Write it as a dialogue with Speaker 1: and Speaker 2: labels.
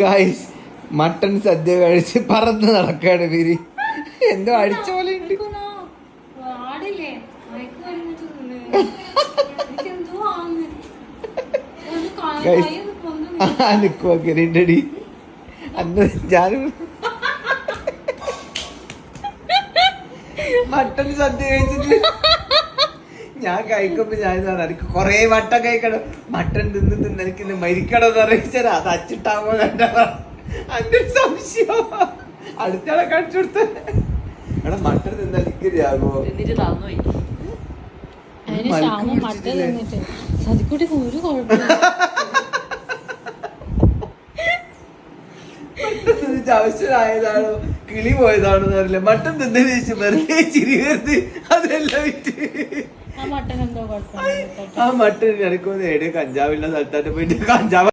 Speaker 1: Guys mutton സദ്യ കഴിച്ച് പറന്ന് നടക്കാണ് ഇവർ എന്തോ അടിച്ച പോലെ ഉണ്ട്
Speaker 2: എനിക്കൊന്ന് ആടില്ലേ മയക്ക് വരുന്നിട്ട് തിന്ന്. എനിക്കെന്തോ ആന്ന്. ഒരു കാ-
Speaker 1: Guys.
Speaker 2: കൈയൊന്ന് പൊന്തുന്നു.
Speaker 1: ആ നിക്കുവാ കിരീണ്ടടി അന്ന് ഞാൻ മട്ടൺ സദ്യ കഴിച്ചിട്ട് ഞാൻ കഴിക്കുമ്പോ ഞാൻ ഇതാണ്, എനിക്ക് കൊറേ വട്ടം കഴിക്കണം. മട്ടൻ തിന്ന് തിന്ന് എനിക്ക് ഇന്ന് മരിക്കണം എന്ന് അറിയിച്ചാൽ അത് അച്ചിട്ടാവോ എന്റെ അങ്ങനെ സംശയം. അടുത്തയാളെ കാണിച്ചു കൊടുത്ത. എടാ മട്ടൻ തിന്നാൽ
Speaker 2: മട്ട
Speaker 1: പിടിച്ചിട്ടില്ലേ?
Speaker 2: ഒരു കുഴപ്പമില്ല.
Speaker 1: ആവശ്യമായതാണോ? കിളി പോയതാണോ എന്നറിയില്ല മട്ടൻ തിന്നതിന് ശേഷം വെറുതെ ചിരി അതെല്ലാം വിറ്റ്
Speaker 2: ആ മട്ടൻ
Speaker 1: എനിക്കൊന്ന് എവിടെ കഞ്ചാവില്ല സ്ഥലത്തായിട്ട് പോയിട്ട് കഞ്ചാവ്